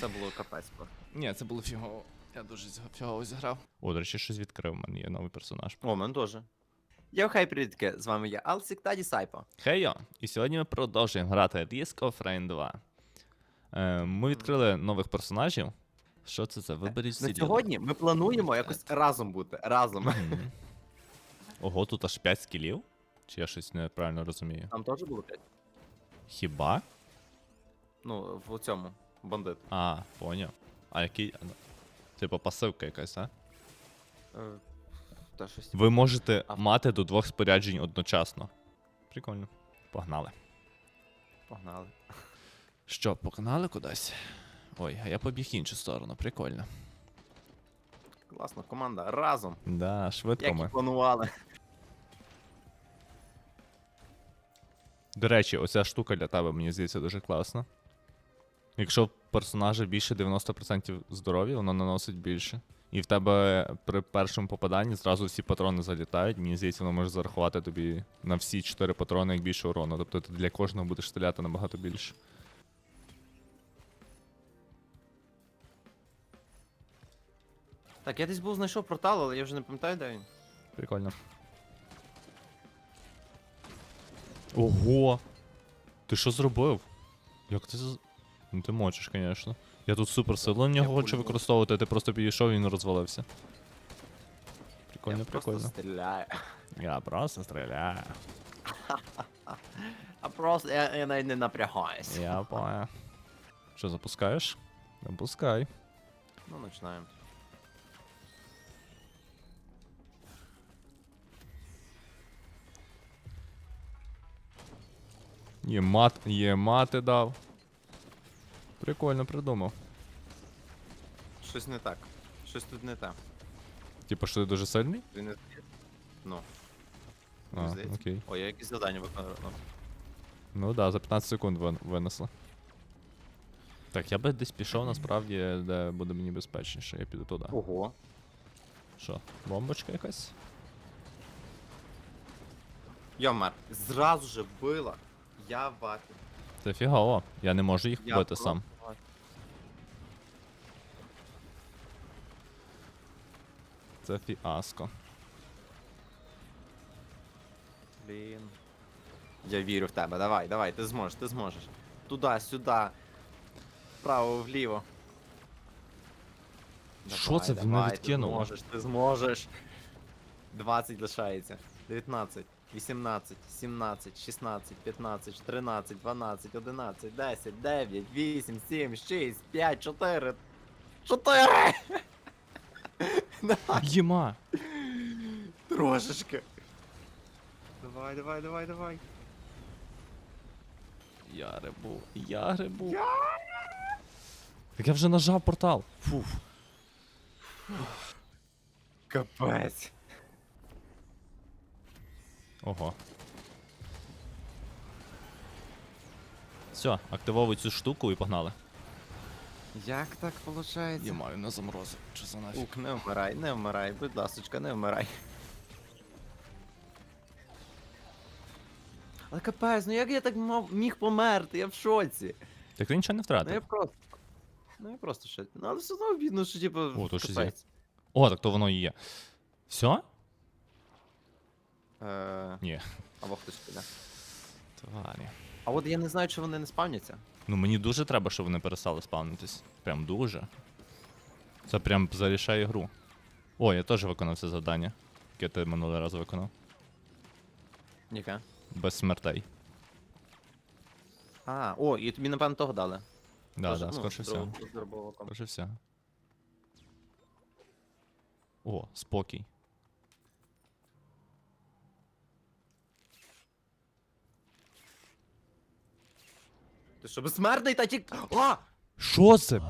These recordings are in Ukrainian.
це було капець. просто. Ні, це було фігово. Я дуже фігово зіграв. О, до речі, щось відкрив, у мене є новий персонаж. О, мене теж. Йо, хай привітки, з вами я Алсік та Дісайпо. Хейо! І сьогодні ми продовжуємо грати Risk of Rain 2. Е, ми відкрили нових персонажів. Що це це? Виберіть На всі сьогодні ми плануємо якось разом бути. Разом. Мгм. Ого, тут аж 5 скілів? Чи я щось неправильно розумію? Там теж було 5. Хіба? Ну, в цьому. Бандит. А, поняв. А який. а, Типу пасивка якась, а? Е, Та щось. Ви можете А- мати до двох споряджень одночасно. Прикольно. Погнали. Погнали. Що, погнали кудись? Ой, а я побіг іншу сторону, прикольно. Класно, команда. Разом. Да, швидко Як і ми. планували. До речі, оця штука для тебе, мені здається, дуже класна. Якщо персонажа більше 90% здоров'я, воно наносить більше. І в тебе при першому попаданні зразу всі патрони залітають. Мені здається, воно може зарахувати тобі на всі 4 патрони як більше урону. Тобто ти для кожного будеш стріляти набагато більше. Так, я десь був знайшов портал, але я вже не пам'ятаю, де він. Прикольно. Ого! Ти що зробив? Як ти з... Ну ти мочиш, звісно. Я тут супер силу на нього хочу використовувати, а ти просто підійшов і він розвалився. Прикольно, я прикольно. просто стріляю. Я просто стріляю. А просто я, я навіть не напрягаюсь. Я понял. Що, запускаєш? Запускай. Ну, починаємо. Є мат, є мати дав. Прикольно придумав. Щось не так. Щось тут не так. Типа, що ти дуже сильний? Він не Ну, А, мені здається. окей. Ой, я якісь завдання виконав. Ну, Ну да, за 15 секунд вин- винесли. Так, я би десь пішов насправді, де буде мені безпечніше, я піду туди. Ого. Що, бомбочка якась? Йомар, зразу же вбила. Я в. Це фігово. Я не можу їх Я вбити просто сам. Це фіаско. Блін. Я вірю в тебе. Давай, давай, ти зможеш, ти зможеш. Туди, сюди. Вправо, вліво. Що це, він не відкинув? Ти зможеш, ти зможеш. 20 лишається. 19, 18, 17, 16, 15, 13, 12, 11, 10, 9, 8, 7, 6, 5, 4. 4! Єма! Трошечки. Давай, давай, давай, давай. Я грибу, я грибу. Так я вже нажав портал. Фуф. Капець. Ого. Все, активовуй цю штуку і погнали. Як так виходить? Єма, він не заморозив. Що за нафіг? Ук, не вмирай, не вмирай, будь ласочка, не вмирай. Але капець, ну як я так мав, міг померти? Я в шоці. Так ти нічого не Ну я втратив. просто. Ну я просто в шоці. Ну але все одно обідно, що типу. О, то щось є. капець. О, так то воно і є. Все? Е, Ні. або хтось піде. Тварі. А от я не знаю, чи вони не спавняться. Ну мені дуже треба, щоб вони перестали спавнитись. Прям дуже. Це прям зарішає гру. О, я теж виконав це завдання, яке ти минулий раз виконав. Яке? Без смертей. А, о, і тобі, напевно, того дали. Да, Тож, да, ну, скорше всього. Скорше всього. О, спокій. Ти що, безсмертний та тік. А! Що це?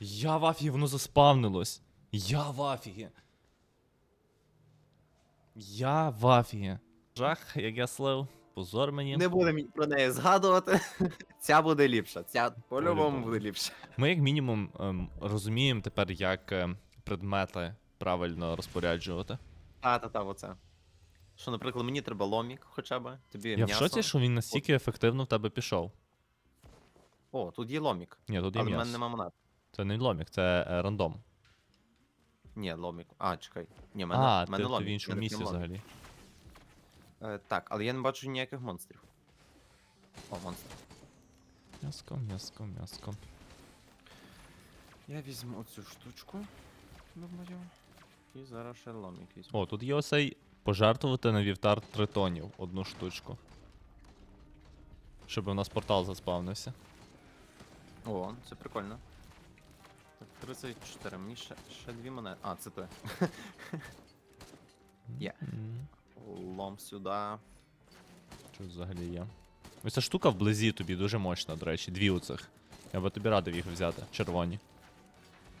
Я в афігі, воно заспавнилось. Я в афігі. Я в афігі. Жах, як я слив. Позор мені. Не будемо про неї згадувати. Ця буде ліпша. Ця по-любому По-любому. буде ліпша. Ми, як мінімум, ем, розуміємо тепер, як ем, предмети правильно розпоряджувати. Та, та, та, оце. Що, наприклад, мені треба ломік хоча б. Тобі Я в шоці, що він настільки ефективно в тебе пішов. О, тут є ломік. Ні, тут є Але в мене м'ясо. нема монет. Це не ломік, це е, рандом. Ні, ломік. А, чекай. Ні, в мене, а, в мене ти, ти ломік. в іншому місці ломік. взагалі. Е, так, але я не бачу ніяких монстрів. О, монстр. М'яско, м'яско, м'яско. Я візьму оцю штучку. Думаю. І зараз ще ломік візьму. О, тут є оцей пожертвувати на вівтар тритонів одну штучку. Щоб у нас портал заспавнився. О, це прикольно. Так, 34, мені ще, ще дві монети. А, це те. Є. Лом сюди. Що взагалі є? Ось ця штука вблизі тобі дуже мощна, до речі, дві оцих. Я би тобі радив їх взяти, червоні.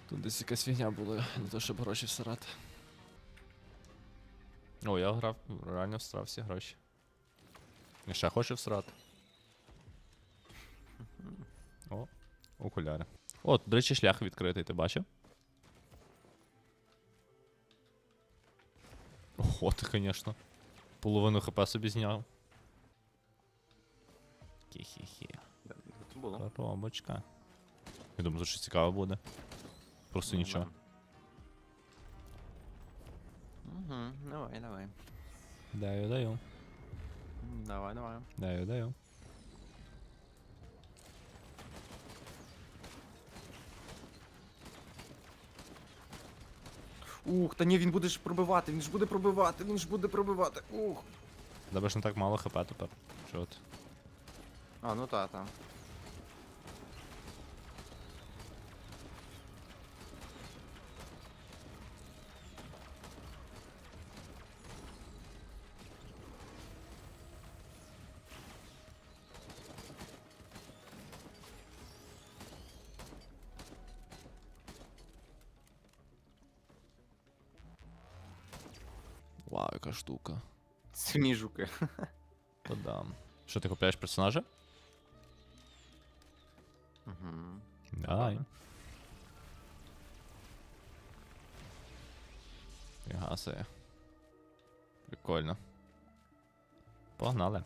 Тут десь якась фігня була, не то щоб гроші всирати. О, я грав, реально всрав всі гроші. І ще хочу всрати. О, окуляри. О, до речі, шлях відкритий, ти бачив? Ого, ти, звісно. Половину хп собі зняв. Хі-хі-хі. Це було. Коробочка. Я думаю, що цікаво буде. Просто нічого. Угу, давай, давай. Даю, даю. Давай, давай. Даю, даю. Ух, та ні, він буде ж пробивати, він ж буде пробивати, він ж буде пробивати. Ух. Тебе ж не так мало хп тепер. Чого ти? А, ну та, та. Вау, яка штука. Самі жуки. Подам. Що ти купляєш персонажа? Угу. Дай. Фіга. Прикольно. Погнали.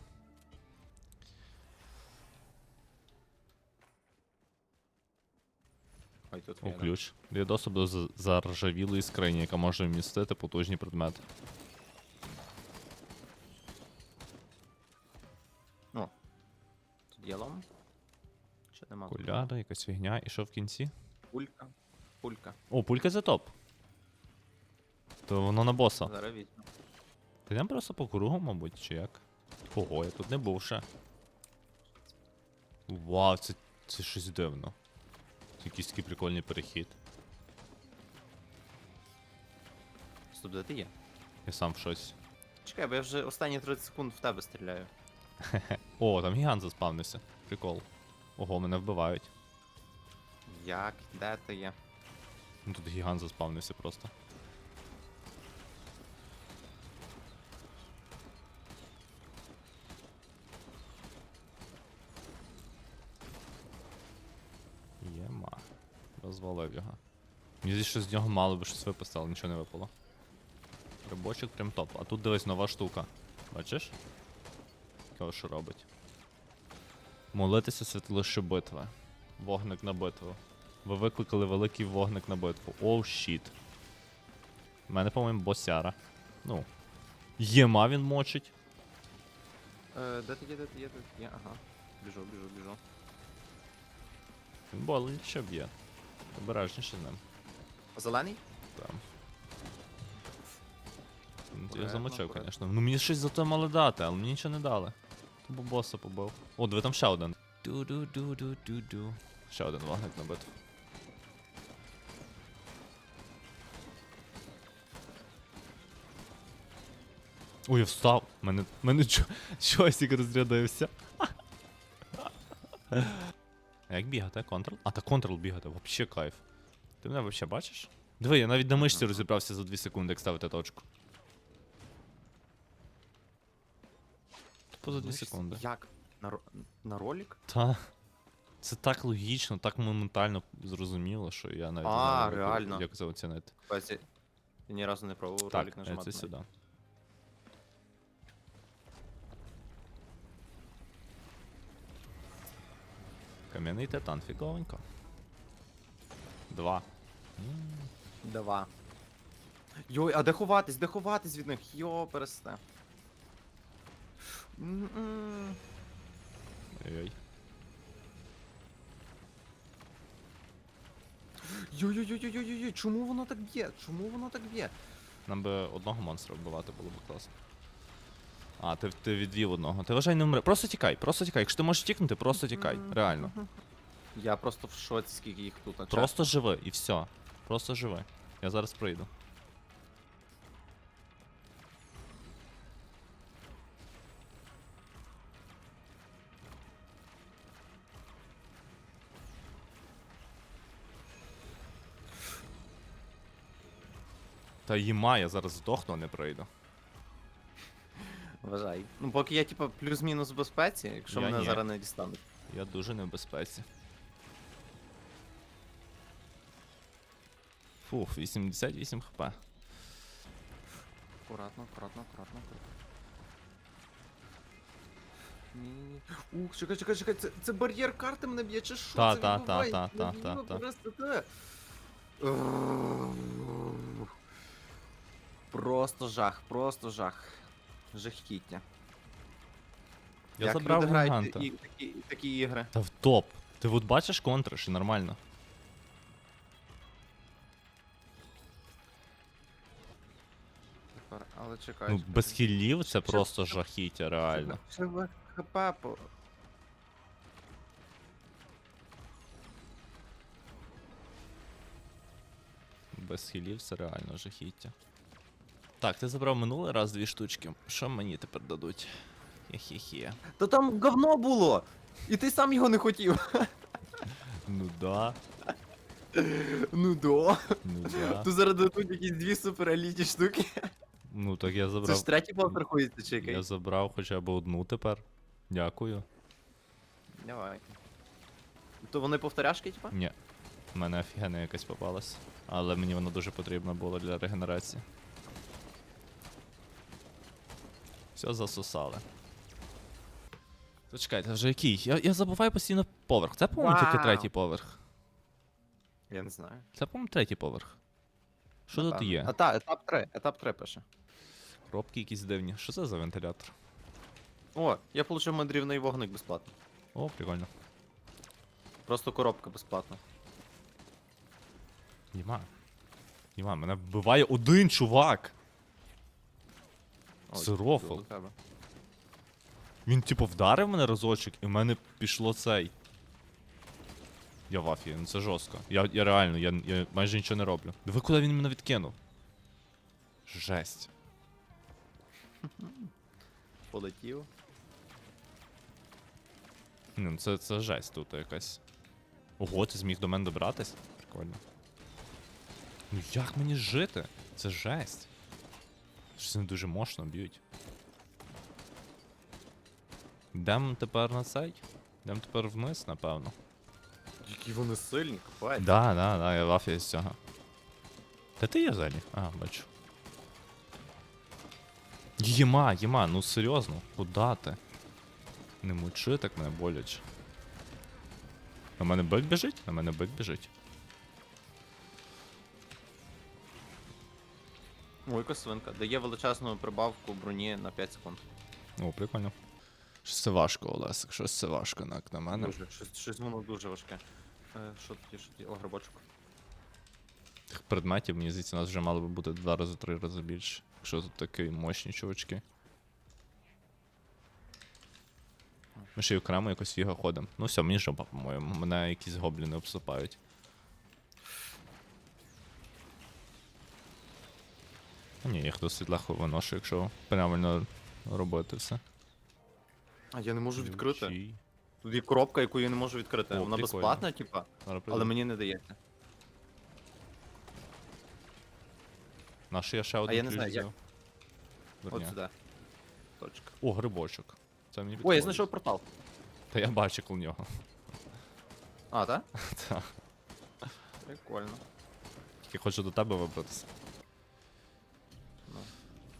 Ой, тут О, ключ. Є доступ до заржавілої скрині, яка може вмістити потужні предмети. Нема? якась фігня. І що в кінці? Пулька. Пулька. О, пулька це топ. То воно на боса. Зараз візьму. Ти йдемо просто по кругу, мабуть, чи як? Ого, я тут не був ще. Вау, це, це щось дивно. Це якийсь такий прикольний перехід. Стоп, де ти є? Я сам в щось. Чекай, бо я вже останні 30 секунд в тебе стріляю. О, там гігант заспавнився. Прикол. Ого, мене вбивають. Як? Де ти є? Ну тут гігант заспавнився просто. Єма. Розвалив його. Мені здається, що з нього мало би щось випустило, нічого не випало. Рибочок прям топ. А тут дивись нова штука. Бачиш? Кого що робить? Молитися святилище битви. Вогник на битву. Ви викликали великий вогник на битву. Оу щіт. У мене, по-моєму, босяра. Ну. Єма він мочить. Е, де ти є, де ти є, де ти є? Ага. Біжу, біжу, біжу. Він боляче б'є. Обережніше з ним. Зелений? Там. Ну, Я замочив, звісно. Ну мені щось зато мали дати, але мені нічого не дали. Бо боса побив. О, диви там ще один. Ду-ду-ду-ду-ду-ду. Ще один вогник на битву. Ой, я встав. Мене, мене чо, чосик розрядився. А як бігати? Контрол? А, та контрол бігати, вообще кайф. Ти мене вообще бачиш? Диви, я навіть на мишці розібрався за 2 секунди, як ставити точку. Тупо за 2 Мишці? секунди. Як? На, на ролик? Та. Це так логічно, так моментально зрозуміло, що я навіть А, не знаю, як- реально. як це оцінити. Я ні разу не пробував Так, ролик е, нажимати. це сюди. Кам'яний титан, фіговенько. Два. Два. Йой, а де ховатись, де ховатись від них? Йо, пересте. Ой-ой. Йой-йой-йой-йой-йой, чому воно так б'є? Чому воно так б'є? Нам би одного монстра вбивати було б класно. А, ти, ти відвів одного. Ти вважай не вмре. Просто тікай, просто тікай. Якщо ти можеш тікнути, просто тікай. Реально. Я просто в шоці, скільки їх тут. а Просто живи і все. Просто живи. Я зараз прийду. Та їма, я зараз здохну, а не прийду. Вважай. Ну, поки я, типа, плюс-мінус в безпеці, якщо Я мене ні. зараз не дістануть. Я дуже не в безпеці. Фух, 88 хп. Акуратно, акуратно, акуратно, акуратно. Ні. Ух, чекай, чекай, чекай, це, це бар'єр карти мене б'є, чи що? Та, це та, та, та, Ну, та, ну, та. Просто жах, просто жах. Жахіття. Я Як забрав люди грають гіганта. і, такі, такі ігри. Та в топ. Ти от бачиш контриш і нормально. Тепер, але чекай. Ну, чекай. без хілів це просто жахіття, реально. Ще в ХП по... Без хілів це реально жахіття. Так, ти забрав минулий раз дві штучки. Що мені тепер дадуть? Хе-хе-хе. Та там говно було! І ти сам його не хотів. Ну да, Ну до. ну да. Тут зараз дадуть якісь дві суперелітні штуки. Ну так я Це забрав. ж третій бал рахується, чекай. Я забрав хоча б одну тепер. Дякую. Давай. То вони повторяшки, типа? Ні. У мене офігенна якась попалась. Але мені вона дуже потрібна була для регенерації. Все засосали. То чекайте, вже який? Я, я забуваю постійно поверх. Це, по-моєму, тільки третій поверх. Я не знаю. Це, по-моєму, третій поверх. Що тут є? А та, етап 3, етап 3 пише. Коробки якісь дивні. Що це за вентилятор? О, я получив мандрівний вогник безплатно. О, прикольно. Просто коробка безплатна. Єма. Єма, мене вбиває один чувак. О, Це рофл. Він, типу, вдарив мене разочок, і в мене пішло цей. Я в афії, ну це жорстко. Я, я реально, я, я майже нічого не роблю. Диви, куди він мене відкинув. Жесть. Полетів. Ну це, це жесть тут якась. Ого, ти зміг до мене добратись? Прикольно. Ну як мені жити? Це жесть. Щось не дуже мощно б'ють. Йдем тепер на цей? Йдем тепер вниз, напевно. Які вони сильні, капець. Да, да, да, я в афі з цього. Та ти є взагалі? А, бачу. Єма, єма, ну серйозно, куда ти? Не мучи так мене боляче. На мене бик біжить? На мене бик біжить. Ой, косвинка. Дає величезну прибавку броні на 5 секунд. О, прикольно. Щось це важко, Олесик, щось це важко, як на мене. Дуже, щось, щось воно дуже важке. Е, що тоді, що тоді? О, грибочок. Тих предметів, мені здається, у нас вже мало би бути два рази, три рази більше. Якщо тут такі мощні чувачки. Ми ще й окремо якось фіга ходимо. Ну все, мені жопа, по-моєму. Мене якісь гобліни обсипають. Ні, їх досить легко виношу, якщо правильно робити все. А я не можу відкрити. Тут є коробка, яку я не можу відкрити. О, Вона прикольно. безплатна, типа, Зараз але мені не дається. На що я ще один я не ключ знаю, як- взяв? От сюди. Точка. О, грибочок. Це мені Ой, я підходить. знайшов портал. Та я бачив у нього. А, так? Та. Прикольно. Тільки хочу до тебе вибратися.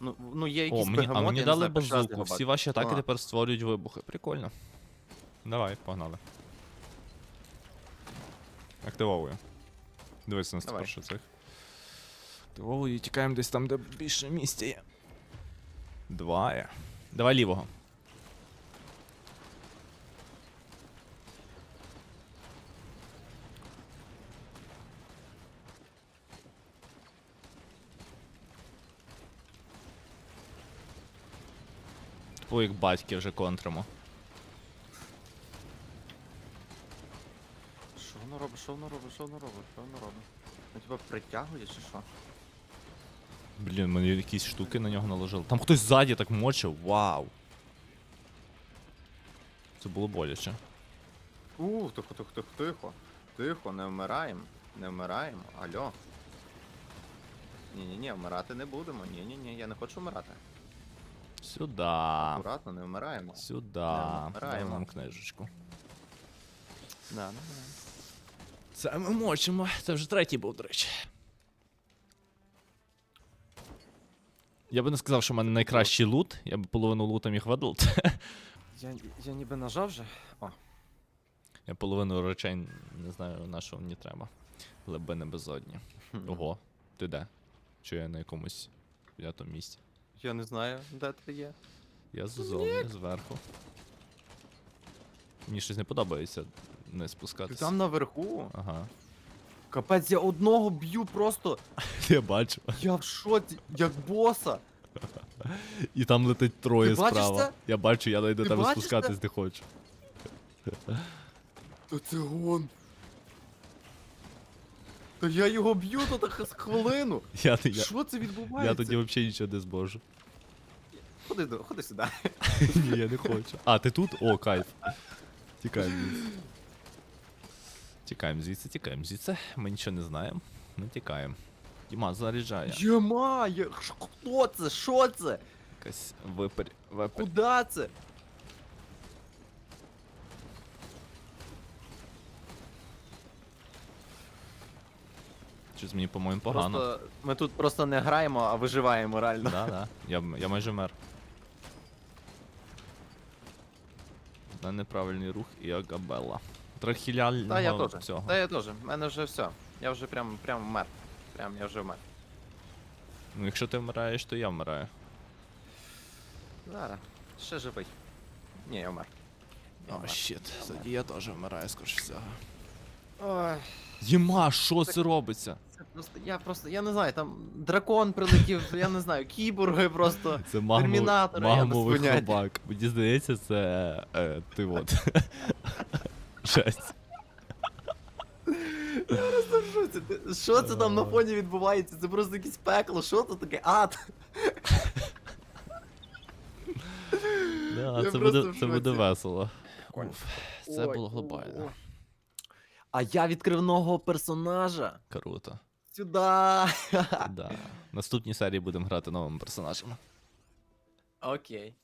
Ну, ну є якісь О, мені, а мені я не дали знаю, перший раз базуку. його Всі бачу. ваші атаки А. тепер створюють вибухи. Прикольно. Давай, погнали. Активовую. Дивись, у нас Давай. тепер що цих. Активовую і тікаємо десь там, де більше місця є. Два є. Давай лівого. Типу як батьки вже контримо. Що воно робить, що воно робить, що воно робить, що воно робить? Ну тебе притягує чи що? Блін, мені якісь штуки на нього наложили. Там хтось ззаді так мочив, вау. Це було боляче. Ух, тихо, тихо, тихо, тихо. Тихо, не вмираємо. Не вмираємо. Алло. Ні-ні-ні, вмирати не будемо. Ні-ні-ні, я не хочу вмирати. Сюда. Акуратно, не вмираємо. Сюда. Не, Дай вмираємо. нам книжечку. Да, не вмираємо. Це ми мочимо. Це вже третій був, до речі. Я би не сказав, що в мене найкращий лут. Я б половину лута міг видалити. Я, я ніби нажав вже. О, Я половину речей не знаю, на що мені треба. Глибини безодні. Ого, ти де? Чи я на якомусь п'ятому місці? Я не знаю, де ти є. Я ззовні, зверху. Мені щось не подобається не Ти спускатися. там наверху? Ага. Капець, я одного б'ю просто. Я бачу. Я в шоці, як боса. І там летить троє Ти бачиш справа. це? Я бачу, я навіть до Ти тебе бачиш спускатись не хочу. Та це гон. Та я його б'ю тут х- з хвилину. Я, я, Що це відбувається? я тоді взагалі нічого не зможу. Ходи, до- ходи сюди. Ні, я не хочу. А, ти тут? О, кайф. Тікаємо звідси. Тікаємо звідси, тікаємо звідси. Ми нічого не знаємо. Ми тікаємо. Діма, заряджає. Єма, я... ш- хто це? Що це? Якась випер... випер... Куда це? Щось мені, по-моєму, погано. Просто ми тут просто не граємо, а виживаємо реально. Да, да. Я, я майже мер. На неправильний рух і Агабелла. Та я теж. цього. Та я теж. У мене вже все. Я вже прям прям вмер. Прям я вже вмер. Ну, якщо ти вмираєш, то я вмираю. Зараз. Ще живий. Ні, я вмер. О, щит. Тоді я теж вмираю, скоріш всього. Ой, Єма, що це робиться? це просто, я просто, я не знаю, там дракон прилетів, я не знаю, кіборги просто. Це магмов... Термінатора, я без магмовий поняття. хробак. Мені здається, це е, ти от. Жесть. Просто що це? Ти- Що це там на фоні відбувається? Це просто якесь пекло, що це таке? Ад! Да, Я це просто буде, в це буде весело. Уф, це Ой, було о, глобально. о. А я відкрив нового персонажа. Круто. Сюда. Да. Наступній серії будемо грати новими персонажами. Окей.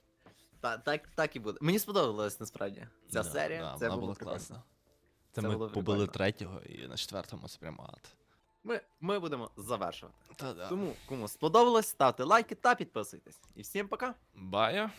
Та, так, так і буде. Мені сподобалась насправді ця Да, серія. да, це вона було була прикольно. класна. Це, Це ми було побили прикольно. третього і на четвертому це прямо ад. Ми, ми будемо завершувати. Та да. Тому, кому сподобалось, ставте лайки та підписуйтесь. І всім пока! Бая.